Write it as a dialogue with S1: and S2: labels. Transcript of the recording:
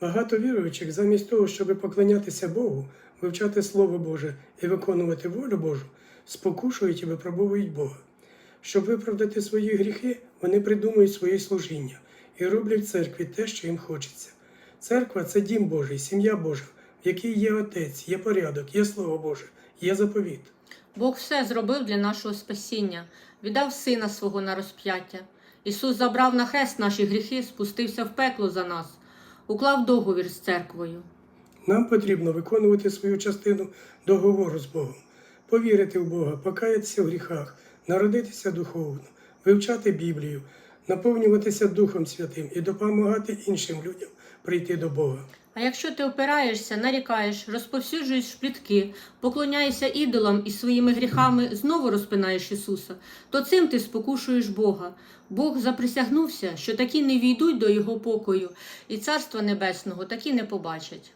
S1: Багато віруючих, замість того, щоб поклонятися Богу, вивчати Слово Боже і виконувати волю Божу, спокушують і випробовують Бога. Щоб виправдати свої гріхи, вони придумують своє служіння і роблять в церкві те, що їм хочеться. Церква це дім Божий, сім'я Божа, в якій є Отець, є порядок, є Слово Боже, є заповіт.
S2: Бог все зробив для нашого спасіння, віддав сина свого на розп'яття. Ісус забрав на хрест наші гріхи, спустився в пекло за нас, уклав договір з церквою.
S1: Нам потрібно виконувати свою частину договору з Богом, повірити в Бога, покаятися в гріхах, народитися духовно, вивчати Біблію, наповнюватися Духом Святим і допомагати іншим людям прийти до Бога.
S2: А якщо ти опираєшся, нарікаєш, розповсюджуєш плітки, поклоняєшся ідолам і своїми гріхами знову розпинаєш Ісуса, то цим ти спокушуєш Бога. Бог заприсягнувся, що такі не війдуть до Його покою, і Царства Небесного такі не побачать.